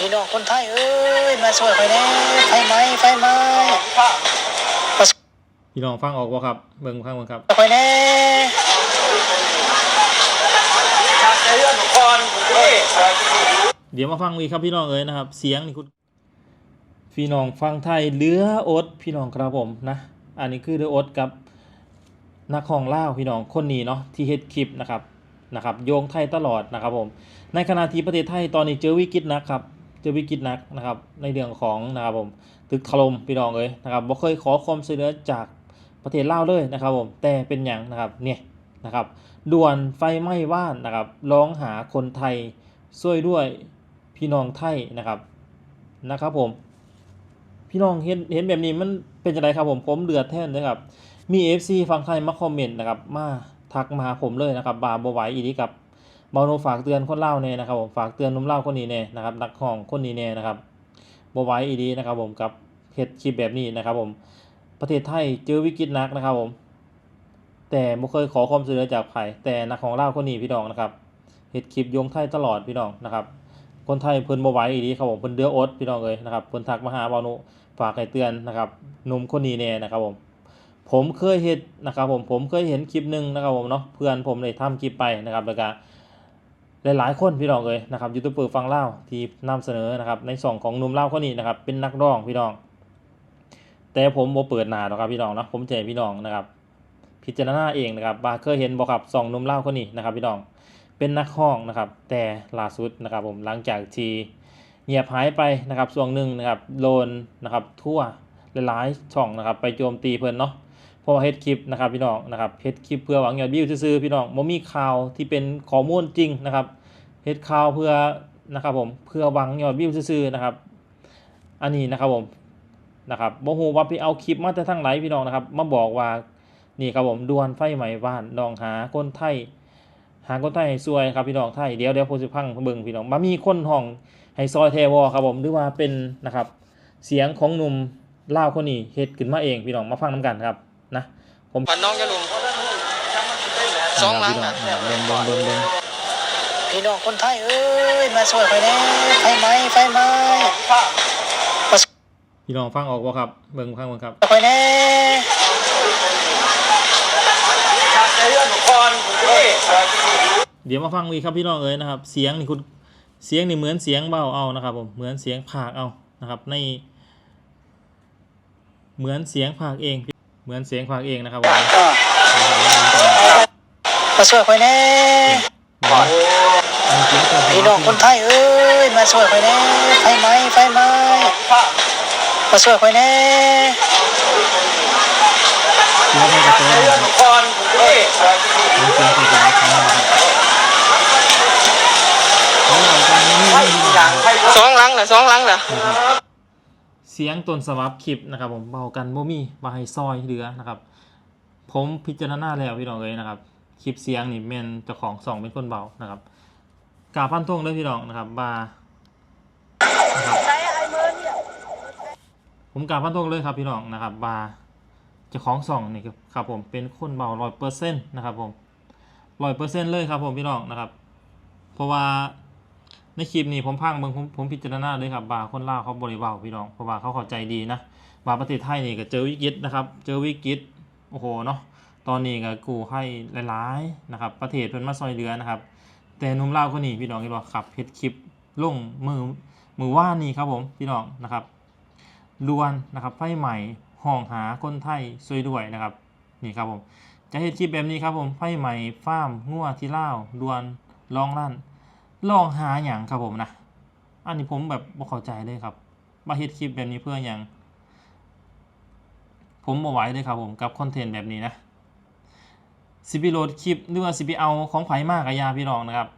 พี่น้องคนไทยเอ้ยมาช่วยไปแน่ไฟไหมไฟไหมพี่น้องฟังออกบ่ครับเบิ่งฟังเบิ่งครับไปแน่เดี๋ยวมาฟังอีกครับพี่น้องเอ้ยนะครับ เสียงนี่คุณพี่น้องฟังไทยเลืออดพี่น้องครับผมนะ อันนี้คือเดืออดกับนักของเล่าพี่น้องคนนี้เนาะที่เฮ็ดคลิปนะครับนะครับโยงไทยตลอดนะครับผมในขณะที่ประเทศไทยตอนนี้เจอวิกฤตนะครับ เจอวิกฤตหนักนะครับ ในเรื่องของนะครับผมตึกถล่มพี่น้องเอ้ยนะครับบ่เคยขอความช่วยเหลือจากประเทศลาวเลยนะครับผมแต่เป็นอย่างนะครับเนี่ยนะครับด่วนไฟไหม้บ้านนะครับร้องหาคนไทยช่วยด้วยพี่น้องไทยนะครับนะครับผม พี่น้องเห็นเห็นแบบนี้มันเป็นจังไดครับผมผมเดือดแท้นะครับมี FC ฟังไทยมาคอมเมนต์นะครับมาทักมาผมเลยนะครับบาบไหวอีนี้กับ เบาโนฝากเตือนคนเล่าวแน่นะครับผมฝากเตือนนุ่มเล่าคนนี้แน่นะครับนักห้องคนนี้แน่นะครับบ่ไหวอีนี้นะครับผมกับเฮ็ดคลิปแบบนี้นะครับผมประเทศไทยเจอวิกฤตหนักนะครับผม แต่บ่เคยขอความช่วยเหลือจากใครแต่นักของเล่าคนนี้พี่น้องนะครับเฮ็ดคลิปโยงไทยตลอดพี่น้องนะครับคนไทยเพิ่นบ่ไหวอีนี้ครับผมเพิ่นเดืออดพี่น้องเอ้ยนะครับเพิ่นทักมาหาเบาโนฝากให้เตือนนะครับหนุ่มคนนี้แน่นะครับผมผมเคยเห็นนะครับผมผมเคยเห็นคลิปหนึ่งนะครับผมเนาะเพื่อนผมได้ทำคลิปไปนะครับแล้วก็ หลายๆ คนพี่น้องเลยนะครับยูทูบเบอร์ฟังเล่าที่นำเสนอนะครับในส่องของนุ่มเล่าคนนี้นะครับเป็นนักร้องพี่น้อง แต่ผมบ่เปิดหน้าหรอกครับพี่น้องเนาะผมจะให้พี่น้องนะครับ พิจารณาเองนะครับว่าเคยเห็นบ่ครับส่องนุ่มเล่าคนนี้นะครับพี่น้องเป็นนักร้องนะครับ แต่ล่าสุดนะครับผมหลังจากที่เงียบหายไปนะครับช่วงหนึ่งนะครับโลนนะครับทั่วหลายๆช่องนะครับไปโจมตีเพิ่นเนาะ ราะว่าเฮ็ดคลิปนะครับพี่น้องนะครับเฮ็ดคลิปเพื่อหวังยอดวิวซื่อพี่น้องบ่มีข่าวที่เป็นข้อมูลจริงนะครับเฮ็ดข่าวเพื่อนะครับผมเพื่อหวังยอดวิวซื่อนะครับ อันนี้นะครับผมนะครับบ่ฮู้ว่าไปเอาคลิปมาแต่ทางไหนพี่น้องนะครับมาบอกว่านี่ครับผมดวนไฟไหม้บ้านน้องหาคนไทยหาคนไทยให้ช่วยครับพี่น้องไทยเดี๋ยวเดี๋ยวผมสิพังเบิ่งพี่น้องมามีคนห้องให้ซอยแทวอครับผมหรือว่าเป็นนะครับ เสียงของหนุ่มล่าคนนี้เฮ็ดขึ้นมาเองพี่น้องมาฟังนํกันครับ นะผมปันน้องจะลุมสองหลังอะเบิ่งเบิ่งเบิ่งเบิ่งพี่น้องคนไทยเอ้ยมาช่วยไปแน่ไฟไหม้ไฟไหม้มาช่พี่น้องฟังออกบ่ครับเบิ่งฟังเบิ่งครับวยไปแน่เดี๋ยวมาฟังอีกครับพี่น้องเอ๋ยนะครับ เสียงนี่คุณเสียงนี่เหมือนเสียงเบาเอานะครับผมเหมือนเสียงผากเอานะครับ ใน เหมือนเสียงผากเอง เหมือนเสียงผากเองนะครับผมมาช่วยไปแน่อันนี้เสียงจากพี่น้องคนไทยเอ้ยมาช่วยไปแน่ไฟไหม้ไฟไหม้มาช่วยไปแน่เสียงในกระโจนนะครับเป็นเสียงจากการทำนะครับแล้วเราจะนี่นี่นะครับสองหลังเหรอสองหลังเหรอนะครับเสียงต้นสวับคลิปนะครับผมเบากันบ่มีบ่ให้ซอยเหลือนะครับ ผมพิจารณาแล้วพี่น้องเอ้ยนะครับคลิปเสียงนี่แม่นเจ้าของสองเป็นคนเบานะครับกาพันท่งเลยพี่น้องนะครับบานะครับผมกาพันท่งเลยครับพี่น้องนะครับบาเจ้าของสองนี่ครับผมเป็นคนเบาร้อยเปอร์เซ็นต์นะครับผมร้อยเปอร์เซ็นต์เลยครับผมพี่น้องนะครับ เพราะว่า ในคลิปนี้ผมพังเบิ่งผมผมพิจารณาเลยครับว่าคนลาวเขาบริวาพี่น้องเพราะว่าเขาเข้าใจดีนะว่าประเทศไทยนี่ก็เจอวิกฤตนะครับ เจอวิกฤตโอ้โหเนาะตอนนี้ก็กูให้หลายๆนะครับ ประเทศเพิ่นมาซอยเรือนะครับ แต่หนุ่มลาวคนนี้พี่น้องเห็บ่ครับเฮ็ดคลิปลงมือมือว่านี่ครับผมพี่น้องนะครับดวนนะครับไฟใหม่ห้องหาคนไทยช่วยด้วยนะครับนี่ครับผมจะเฮ็ดคลิปแบบนี้ครับผมไฟใหม่ฟาร์มงัวที่ลาวดวนลองลั่น ลองหาอย่างครับผมนะ อันนี้ผมแบบบ่เข้าใจเลยครับมาเฮ็ดคลิปแบบนี้เพื่ออย่างผมบ่ไหวเลยครับผมกับคอนเทนต์แบบนี้นะสิไปโหลดคลิปหรือว่าสิไปเอาของไผมากกับยาพี่น้องนะครับ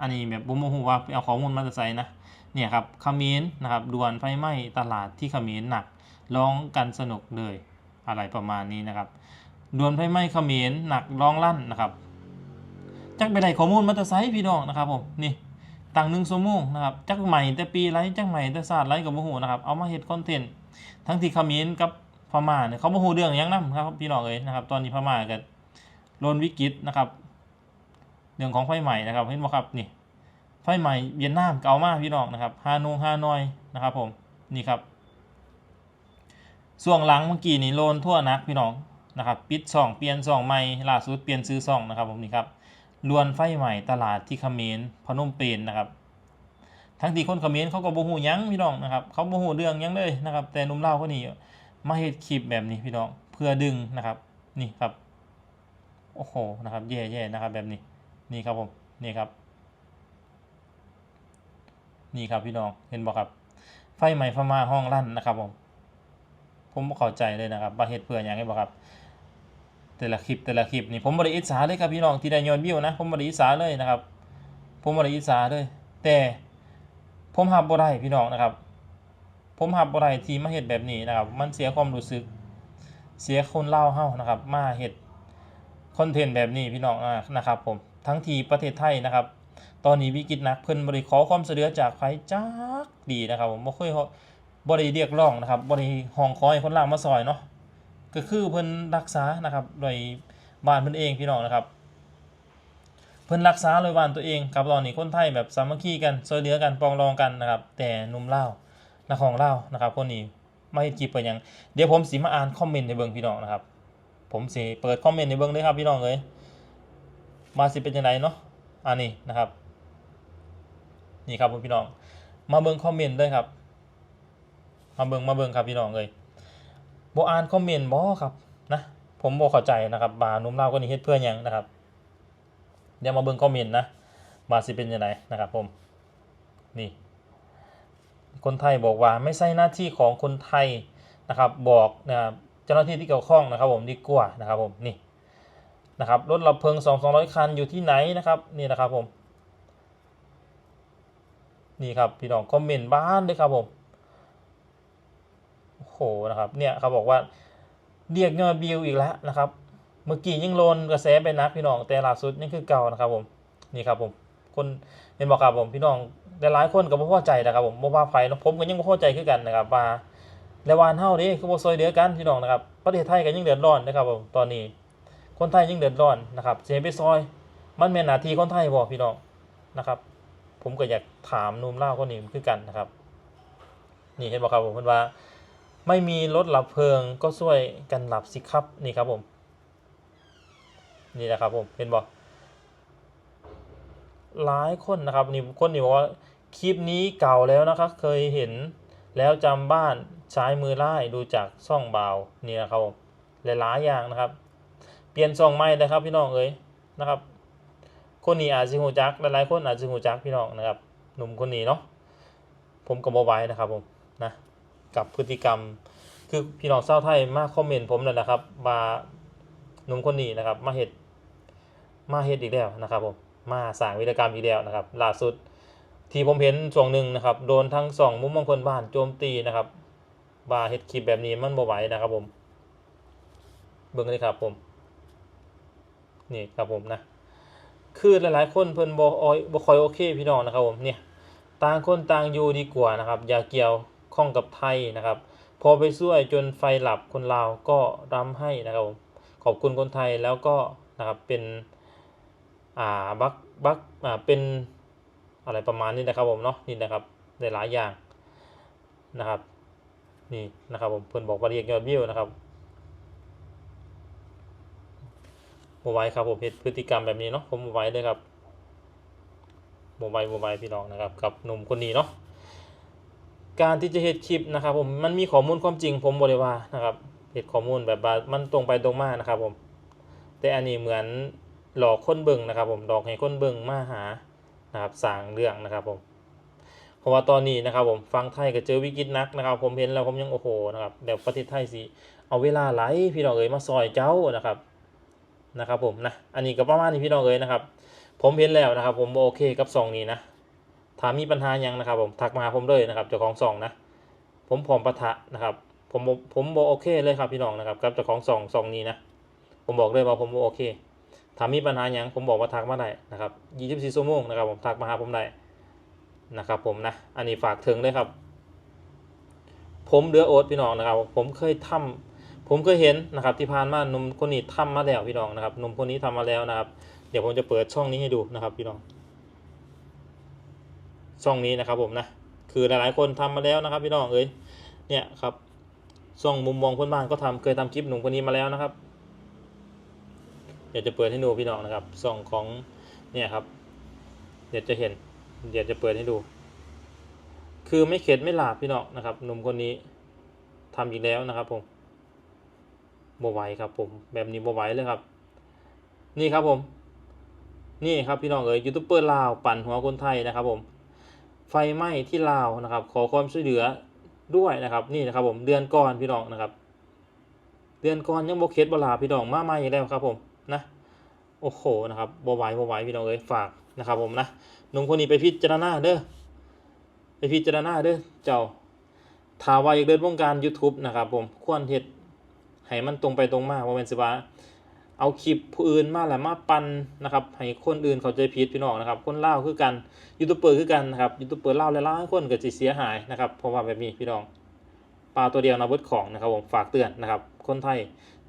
อันนี้แบบผมบ่ฮู้ว่าไปเอาข้อมูลมาจากไสนะเนี่ยครับขมิ้นนะครับด่วนไฟไหม้ตลาดที่ขมิ้นหนักร้องกันสนุกเลยอะไรประมาณนี้นะครับด่วนไฟไหม้ขมิ้นหนักร้องลั่นนะครับจักไปได้ข้อมูลมาแต่ไซพี่น้องนะครับผมนี่ ตั้งหนึ่งชั่วโมงนะครับจักใหม่แต่ปีไรจักใหม่แต่ศาสตร์ไรกับโมโหนะครับเอามาเฮ็ดคอนเทนต์ทั้งที่เขมิ้นกับพม่าเนี่ยเขาโมโหเรื่องยังนํครับพี่น้องเอ้ยนะครับตอนนี้พม่าก็โดนวิกฤตนะครับเรื่องของไฟใหม่นะครับเห็นบ่ครับนี่ไฟใหม่เวียดนามเก่ามากพี่น้องนะครับฮานงฮานอยนะครับผมนี่ครับส่วงหลังเมื่อกี้นี่โลนทั่วนักพี่น้องนะครับปิดซองเปลี่ยนซองใหม่ล่าสุดเปลี่ยนซื้อซองนะครับผมนี่ครับ ลวนไฟใหม่ตลาดที่เขมรพนมเปญนนะครับ ทั้งที่คนเขมรเขาก็บ่ฮู้หยังพี่น้องนะครับ เขาบ่ฮู้เรื่องยังเลยนะครับ แต่หนุ่มเล่าคนนี้มาเฮ็ดคลิปแบบนี้พี่น้องเพื่อดึงนะครับ นี่ครับ โอ้โหนะครับแย่ๆนะครับ แบบนี้นี่ครับผมนี่ครับ นี่ครับพี่น้องเห็นบ่ครับ ไฟไหม้พม่าห้องลั่นนะครับผมผมบ่เข้าใจเลยนะครับว่าเฮ็ดเพื่อหยังให้บ่ครับ แต่ละคลิปแต่ละคลิปนี่ผมบ่ได้อิจฉาเลยครับพี่น้องที่ได้ยอดวิวนะ ผมบ่ได้อิจฉาเลยนะครับ ผมบ่ได้อิจฉาเลย แต่ผมรับบ่ได้พี่น้องนะครับ ผมรับบ่ได้ที่มาเฮ็ดแบบนี้นะครับ มันเสียความรู้สึก เสียคนเล่าเฮานะครับ มาเฮ็ดคอนเทนต์แบบนี้พี่น้องนะครับ ผมทั้งทีประเทศไทยนะครับ ตอนนี้วิกฤตหนักเพิ่นบ่ได้ขอความช่วยเหลือจากใครจักดีนะครับ ผมบ่เคยบ่ได้เรียกร้องนะครับบ่ได้ห้องขอให้คนล่าวมาซอยเนาะ ก็คือเพิ่นรักษานะครับโดยบ้านเพิ่นเองพี่น้องนะครับ เพิ่นรักษาโดยบ้านตัวเองครับตอนนี้คนไทยแบบสามัคคีกันช่วยเหลือกันปองดองกันนะครับ แต่หนุ่มเลานักของเลานะครับ คนนี้ไม่จีบเปิดหยังเดี๋ยวผมสิมาอ่านคอมเมนต์ในเบิ่งพี่น้องนะครับ ผมสิเปิดคอมเมนต์ในเบิ่งเลยครับพี่น้องเอ้ยมาสิเป็นจังไดเนาะอันนี้นะครับ นี่ครับผมพี่น้อง มาเบิ่งคอมเมนต์ด้วยครับ มาเบิ่งมาเบิ่งครับพี่น้องเอ้ย บอ่านคอมเมนต์บ่ครับนะผมบ่เข้าใจนะครับบาหนุ่มเล่าวคนนี้เฮ็ดเพื่อหยังนะครับ เดี๋ยวมาเบิ่งคอมเมนต์นะมาสิเป็นยังไงนะครับผมนี่คนไทยบอกว่าไม่ใช่หน้าที่ของคนไทยนะครับบอกนะครับเจ้าหน้าที่ที่เกี่ยวข้องนะครับ ผมดีกว่านะครับผมนี่นะครับรถดับเพลิง2 200 คันอยู่ที่ไหนนะครับนี่นะครับผมนี่ครับพี่น้องคอมเมนต์บ้านเลยครับผม โอ้โหนะครับเนี่ยเขาบอกว่าเรียกยอดวิวอีกแล้วนะครับเมื่อกี้ยังโลนกระแสไปนักพี่น้องแต่ล่าสุดนี่คือเก่านะครับผมนี่ครับผมคนเห็นบอกครับผมพี่น้องหลายคนก็บ่พอใจนะครับผมบ่ว่าไฟเนะผมก็ยังบ่พอใจคือกันนะครับว่าแล้ววานเฮาเด้คือบ่ซอยเหลือกันพี่น้องนะครับประเทศไทยก็ยังเดือดร้อนนะครับผมตอนนี้ คนไทยยังเดือดร้อนนะครับเสิให้ไปซอย มันแม่นหน้าที่คนไทยบ่พี่น้องนะครับ ผมก็อยากถามนุ่มเล่าคนนี้คือกันนะครับ นี่เห็นบอกครับผมเพิ่นว่า ไม่มีรถหลับเพลิงก็ช่วยกันหลับสิครับนี่ครับผมนี่นะครับผมเห็นบอกหลายคนนะครับนี่คนนี่บอกว่าคลิปนี้เก่าแล้วนะครับเคยเห็นแล้วจำบ้านใช้มือไล่ดูจากช่องเบานี่นะครับผมหลายๆอย่างนะครับ เปลี่ยนช่องใหม่นะครับพี่น้องเอ้ยนะครับ คนนี้อาจจะหูจักหลายๆคนอาจจะหูจักพี่น้องนะครับ หนุ่มคนนี้เนาะผมก็บอไว้นะครับผมนะ กับพฤติกรรม คือพี่น้องชาวไทยมาคอมเมนต์ผมนั่นะครับมาหนุ่มคนนี้นะครับ มาเห็ดมาเห็ดอีกแล้วนะครับผมมาสร้างวิรกรรมอีกแล้วนะครับล่าสุดที่ผมเห็นช่วงหนึ่งนะครับ โดนทั้งสองมุมมองคนบ้านโจมตีนะครับบาเห็ดคลิปแบบนี้มันบ่ไหวนะครับผมเบิ่งเลยครับผมนี่ครับผมนะคือหลายๆ คนเพิ่นบ่ออยบ่คอยโอเคพี่น้องนะครับผมเนี่ยต่างคนต่างอยู่ดีกว่านะครับ อย่าเกี่ยว ข้องกับไทยนะครับ พอไปช่วยจนไฟหลับคนลาวก็รำให้นะครับผมขอบคุณคนไทยแล้วก็นะครับเป็นอ่าบักบักอ่าเป็นอะไรประมาณนี้นะครับผมเนาะนี่นะครับในหลายอย่างนะครับนี่นะครับผมเพิ่นบอกว่าเรียกยอดวิวนะครับบ่ไหว้ครับผมเห็นพฤติกรรมแบบนี้เนาะผมบ่ไหว้เลยครับบ่ไหว้บ่ไว้พี่น้องนะครับกับหนุ่มคนนี้เนาะ การที่จะเฮ็ดคลิปนะครับผมมันมีข้อมูลความจริงผมบ่ได้ว่านะครับเฮ็ดข้อมูลแบบว่ามันตรงไปตรงมานะครับผมแต่อันนี้เหมือนหลอกคนเบิ่งนะครับ ผมหลอกให้คนเบิ่งมาหานะครับสร้างเรื่องนะครับผมเพราะว่าตอนนี้นะครับผมฟังไทยก็เจอวิกฤตหนักนะครับ ผมเห็นแล้วผมยังโอ้โหนะครับเดี๋ยวประเทศไทยสิเอาเวลาไหลพี่น้องเอ๋ยมาซอยเจ้านะครับนะครับผมนะอันนี้ก็ประมาณนี้พี่น้องเอ๋ยนะครับ ผมเห็นแล้วนะครับ ผมโอเคกับซองนี้นะ ถ้ามีปัญหายังนะครับ ผมทักมาหาผมเลยนะครับเจ้าของซองนะผมพร้อมปะทะนะครับ ผมผมบอกโอเคเลยครับพี่น้องนะครับกับเจ้าของซองซองนี้นะผมบอกเลยว่าผมบ่โอเคถ้ามีปัญหายังผมบอกว่าทักมาได้นะครับ24ชั่วโมงนะครับ ผมทักมาหาผมได้นะครับผมนะอันนี้ฝากถึงเลยครับ ผมเดือโอ๊ตพี่น้องนะครับ ผมเคยทำผมเคยเห็นนะครับที่ผ่านมาหนุ่มคนนี้ทำมาแล้วพี่น้องนะครับหนุ่มคนนี้ทำมาแล้วนะครับ เดี๋ยวผมจะเปิดช่องนี้ให้ดูนะครับพี่น้อง ช่องนี้นะครับผมนะคือหลายๆคนทำมาแล้วนะครับพี่น้องเอ้ยเนี่ยครับช่องมุมมองคนบ้านก็ทำเคยทำคลิปหนุ่มคนนี้มาแล้วนะครับเดี๋ยวจะเปิดให้ดูพี่น้องนะครับช่องของเนี่ยครับ เดี๋ยวจะเห็น เดี๋ยวจะเปิดให้ดู คือไม่เข็ดไม่หลาบพี่น้องนะครับหนุ่มคนนี้ทำอีกแล้วนะครับผมโมไหวครับ ผมแบบนี้โมไหวเลยครับ นี่ครับผม นี่ครับพี่น้องเอ๋ยยูทูบเบอร์ลาวปั่นหัวคนไทยนะครับผม ไฟไหม้ที่ลาวนะครับ ขอความช่วยเหลือด้วยนะครับ นี่นะครับผมเดือนก่อนพี่น้องนะครับ เดือนก่อนยังโบเคสบลาพี่น้องมาใหม่อีกแล้วครับผมนะโอ้โหนะครับโบไหวบไหวพี่น้องเอ๋ยฝากนะครับ ผมนะหนุ่มคนนี้ไปพิจารณาเด้อไปพิจารณาเด้อเจ้าถาว่าอยากเดินวงการ YouTube นะครับ ผมควรเฮ็ดให้มันตรงไปตรงมาว่าเป็นสิว่า เอาคลิปผู้อื่นมาแล้วมาปันนะครับให้คนอื่นเข้าใจผิดพี่น้องนะครับคนเล่าคือกันยูทูบเบอร์คือกันนะครับยูทูบเบอร์เล่าวหลายๆคนก็จะเสียหายนะครับเพราะว่าแบบนี้พี่น้องปลาตัวเดียวนะเบิดของนะครับผมฝากเตือนนะครับ คนไทย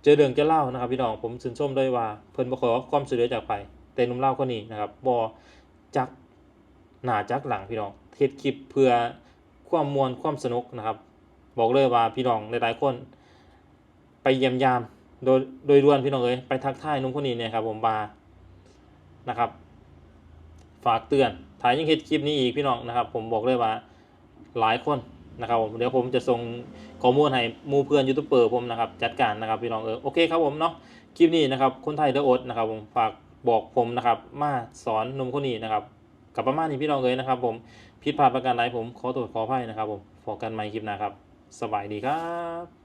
เจอเรื่องจะเล่านะครับพี่น้องผมชื่นชมด้วยว่าเพิ่นบ่ขอความช่วยเหลือจากใครแต่นุ่มเล่าคนนี้นะครับบ่จักหน้าจักหลังพี่น้องเฮ็ดคลิปเพื่อความมวลความสนุกนะครับ บอกเลยว่าพี่น้องหลายๆคน ไปเยี่ยมยาม โดยโดยรวมพี่น้องเอ้ยไปทักทายนุ่มคนนี้เนี่ยครับ ผมบานะครับ ฝากเตือนถ่ายยังเห็นคลิปนี้อีกพี่น้องนะครับ ผมบอกเลยว่าหลายคนนะครับผมเดี๋ยวผมจะส่งข้อมูลให้มูเพื่อนยูทูบเบอร์ผมนะครับ จัดการนะครับพี่น้องเออโอเคครับผมเนาะคลิปนี้นะครับ คนไทยเดอะโอดนะครับ ผมฝากบอกผมนะครับ มาสอนนุ่มคนนี้นะครับกับประมาณนี้พี่น้องเอ้ยนะครับ ผมผิดพลาดประการใดผมขอตรวจขออภัยนะครับ ผมพบกันใหม่คลิปหน้าครับ สบายดีครับ